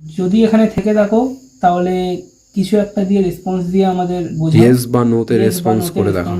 যদি এখানে থেকে থাকো তাহলে কিছু একটা দিয়ে রেসপন্স দিয়ে আমাদের বোঝাও। ইয়েস বা নোতে রেসপন্স করে দেখো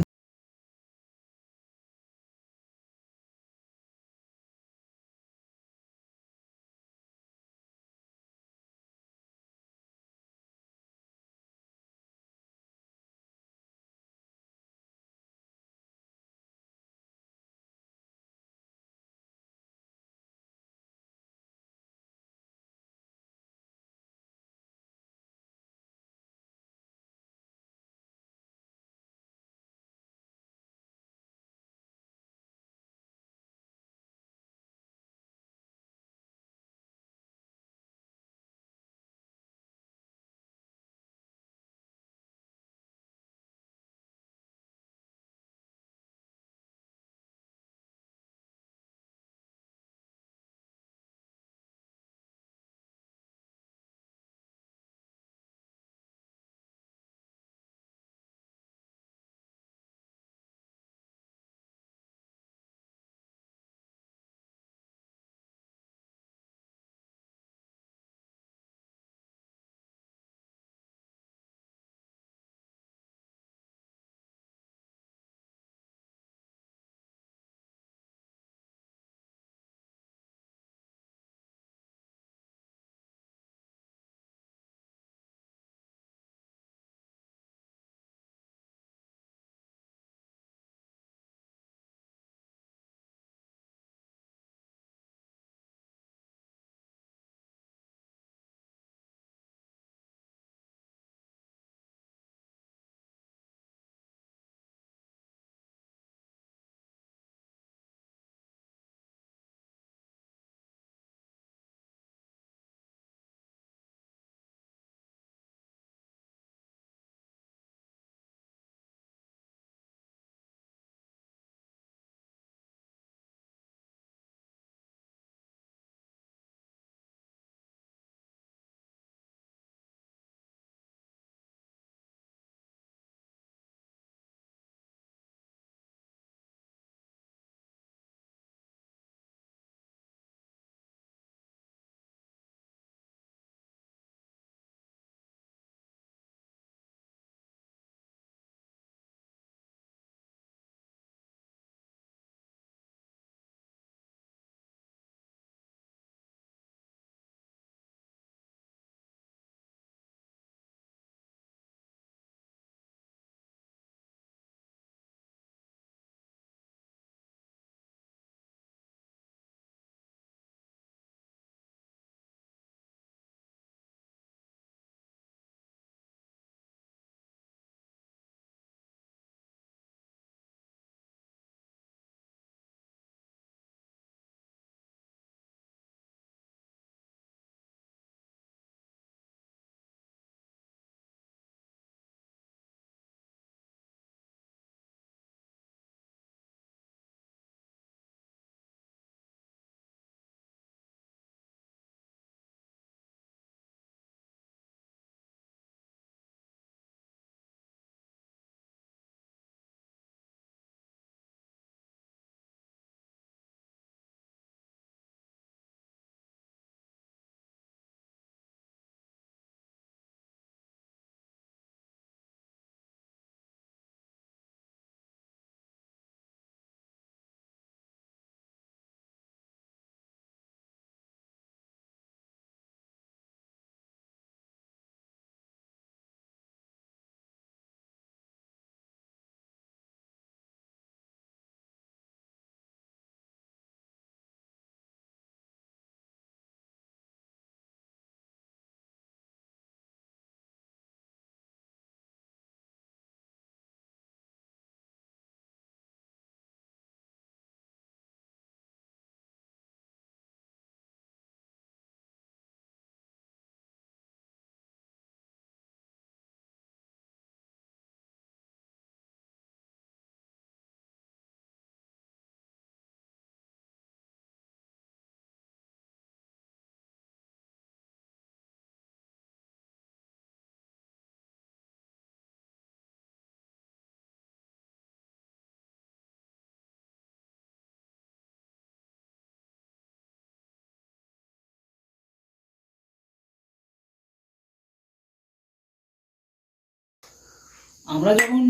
আমরা যখন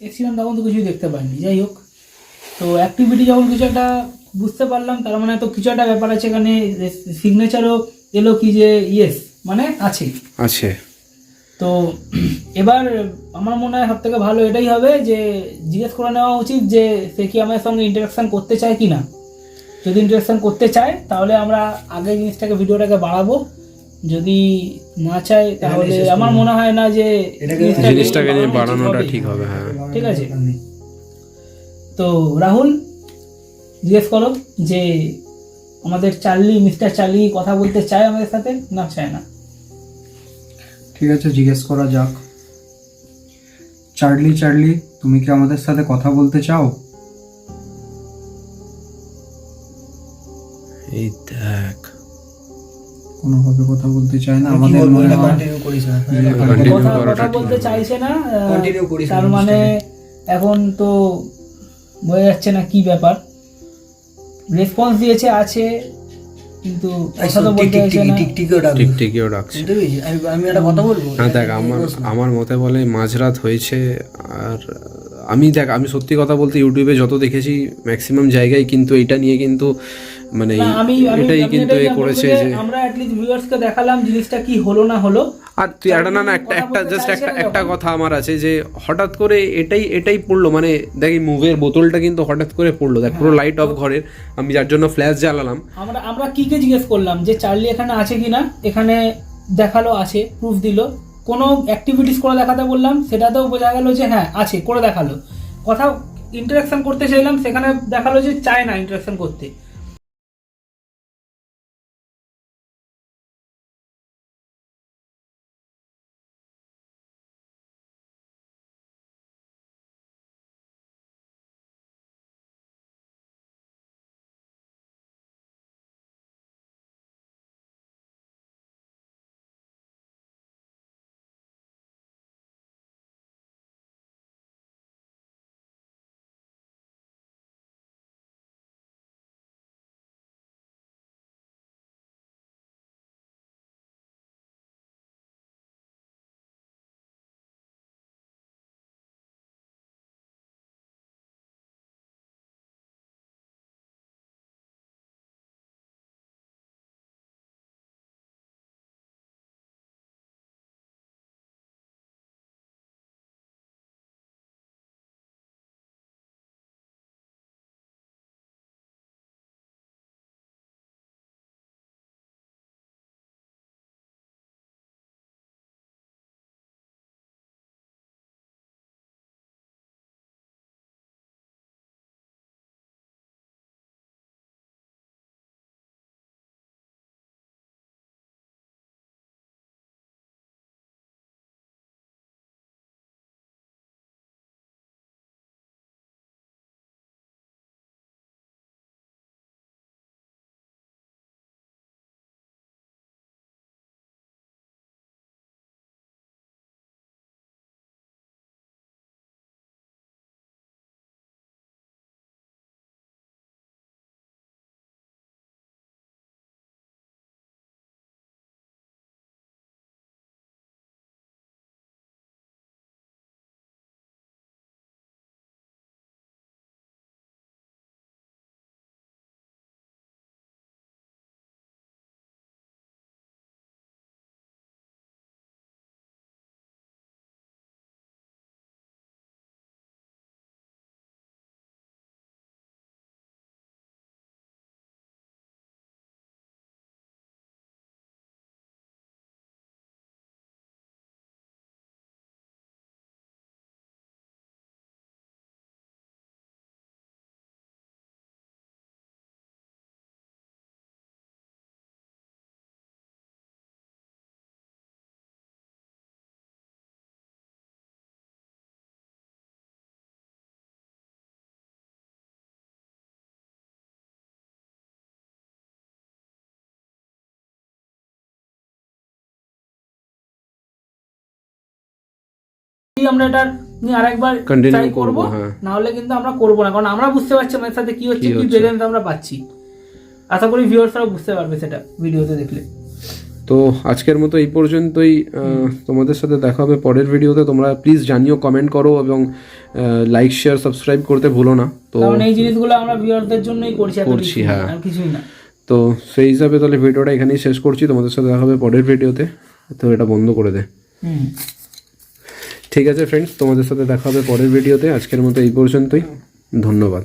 এসেছিলাম তখন তো কিছুই দেখতে পাইনি যাই হোক। তো অ্যাক্টিভিটি যখন কিছু একটা বুঝতে পারলাম তার মানে তো কিছু একটা ব্যাপার আছে এখানে সিগনেচারও এলো কি যে ইয়েস মানে আছে। আছে। তো এবার আমার মনে হয় সব থেকে ভালো এটাই হবে যে জিজ্ঞেস করে নেওয়া উচিত যে সে কি আমার সঙ্গে ইন্টারাকশন করতে চায় কি না যদি ইন্টারাকশন করতে চায় তাহলে আমরা আগে জিনিসটাকে ভিডিওটাকে বাড়াবো। যদি না চায় তাহলে আমার মনে হয় না যে জিনিসটাকে নিয়ে বাড়ানোটা ঠিক হবে হ্যাঁ। ঠিক আছে। তো রাহুল জিজ্ঞেস করো যে আমাদের চার্লি মিস্টার চার্লি কথা বলতে চায় আমাদের সাথে না চায় না? ঠিক আছে জিজ্ঞেস করা যাক। চার্লি চার্লি তুমি কি আমাদের সাথে কথা বলতে চাও? এই দেখ কোনোভাবে কথা বলতে চায় না আমাদের মনে হয় Continue কথা করাটা কথা বলতে চাইছে না Continue করিস তার মানে এখন তো বোঝা যাচ্ছে না কি ব্যাপার। রেসপন্স দিয়েছে আছে কিন্তু কথা তো বলতে চাইছে না। টিকটিকিও ডাকছে। আমি আমি একটা কথা বলব? হ্যাঁ দেখ আমার আমার মতে বলে মাঝরাত হয়েছে আর আমি দেখ আমি সত্যি কথা বলতে ইউটিউবে যত দেখেছি ম্যাক্সিমাম জায়গায় কিন্তু এটা নিয়ে কিন্তু মানে এটাই কিন্তু এ করেছে যে আমরা অ্যাটলিস্ট ভিউয়ার্সকে দেখালাম জিনিসটা কি হলো না হলো। আর তুই একটা না না একটা একটা জাস্ট একটা একটা কথা আমার আছে যে হঠাৎ করে এটাই এটাই পড়ল মানে দেখ এই মুভের বোতলটা কিন্তু হঠাৎ করে পড়ল দেখ পুরো লাইট অফ ঘরের। আমি যার জন্য ফ্ল্যাশ জ্বালালাম। আমরা আমরা কি কে জিজ্ঞেস করলাম যে চার্লি এখানে আছে কিনা? এখানে দেখাল আছে প্রুফ দিল। কোনো অ্যাক্টিভিটিস করে দেখাতে বললাম সেটাতেও বোঝা গেল যে হ্যাঁ আছে করে দেখাল। কথা ইন্টারাকশন করতে চাইলাম সেখানে দেখাল যে চায় না ইন্টারাকশন করতে। আমরা এটার নিয়ে আরেকবার ট্রাই করব হ্যাঁ। না হলে কিন্তু আমরা করব না। কারণ আমরা বুঝতে পারছি আমাদের সাথে কি হচ্ছে কি। প্রেজেন্স আমরা পাচ্ছি। আশা করি ভিউয়ার্সরাও বুঝতে পারবে সেটা ভিডিওতে দেখলে। তো আজকের মতো এই পর্যন্তই। তোমাদের সাথে দেখা হবে পরের ভিডিওতে। তোমরা প্লিজ জানিও কমেন্ট করো এবং লাইক শেয়ার সাবস্ক্রাইব করতে ভুলো না। তো এই জিনিসগুলো আমরা ভিউয়ারদের জন্যই করছি করছি, হ্যাঁ। কিছুই না। তো সেই হিসাবে তাহলে ভিডিওটা এখানেই শেষ করছি। তোমাদের সাথে দেখা হবে পরের ভিডিওতে। তো এটা বন্ধ করে দে। হুম। ঠিক আছে ফ্রেন্ডস তোমাদের সাথে দেখা হবে পরের ভিডিওতে আজকের মতো এই পর্যন্তই। ধন্যবাদ।